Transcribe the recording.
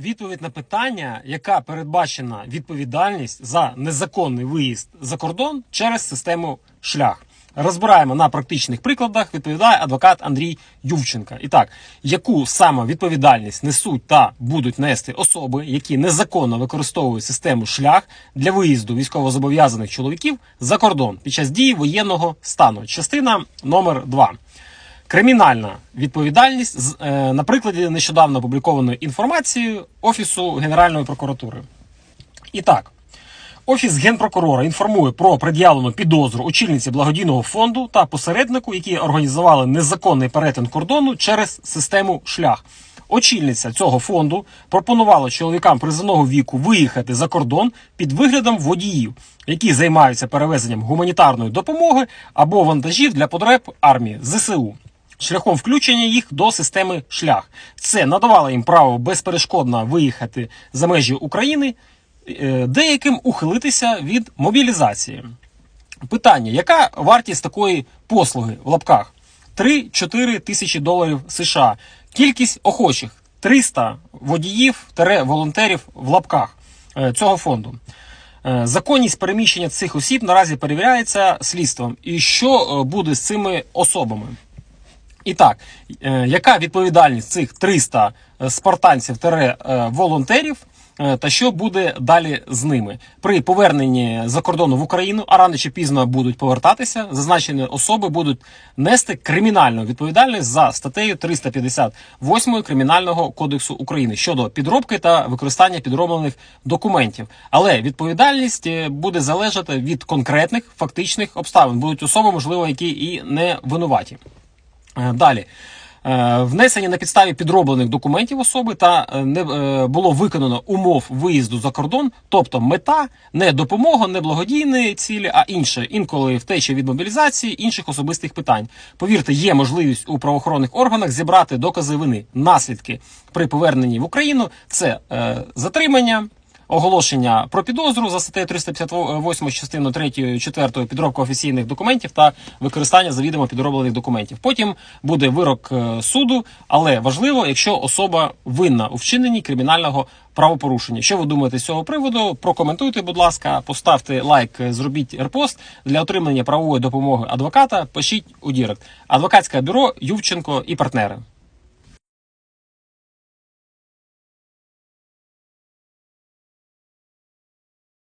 Відповідь на питання, яка передбачена відповідальність за незаконний виїзд за кордон через систему шлях. Розбираємо на практичних прикладах. Відповідає адвокат Андрій Ювченка. І так, яку саме відповідальність несуть та будуть нести особи, які незаконно використовують систему шлях для виїзду військовозобов'язаних чоловіків за кордон під час дії воєнного стану. Частина номер 2 Кримінальна відповідальність е, на прикладі нещодавно опублікованої інформації Офісу Генеральної прокуратури. І так, Офіс генпрокурора інформує про пред'явлену підозру очільниці благодійного фонду та посереднику, які організували незаконний перетин кордону через систему шлях. Очільниця цього фонду пропонувала чоловікам призовного віку виїхати за кордон під виглядом водіїв, які займаються перевезенням гуманітарної допомоги або вантажів для потреб армії ЗСУ шляхом включення їх до системи шлях. Це надавало їм право безперешкодно виїхати за межі України, е, деяким ухилитися від мобілізації. Питання: яка вартість такої послуги в лапках? 3-4 тисячі доларів США. Кількість охочих 300 водіїв волонтерів в лапках е, цього фонду. Е, Законність переміщення цих осіб наразі перевіряється слідством. І що буде з цими особами? І так, е, яка відповідальність цих 300 спартанців волонтерів? е, Та що буде далі з ними при поверненні за кордону в Україну, а рано чи пізно будуть повертатися, зазначені особи будуть нести кримінальну відповідальність за статтею 358 Кримінального кодексу України щодо підробки та використання підроблених документів. Але відповідальність е, буде залежати від конкретних фактичних обставин. Будуть особи, можливо, які і не винуваті. Е, Далі. Е, Внесені на підставі підроблених документів особи та е, не було виконано умов виїзду за кордон, тобто мета не допомога, не благодійні цілі, а інше, інколи втеча від мобілізації, інших особистих питань. Повірте, є можливість у правоохоронних органах зібрати докази вини, наслідки при поверненні в Україну. Це затримання. Оголошення про підозру за статтею 358 частину 3 4 підробка офіційних документів та використання завідомо підроблених документів. Потім буде вирок е, суду, але важливо, якщо особа винна у вчиненні кримінального правопорушення. Що ви думаєте з цього приводу? Прокоментуйте, будь ласка, поставте лайк, е, зробіть репост для отримання правової допомоги адвоката. Пишіть у Дірект. Адвокатське бюро Ювченко і партнери.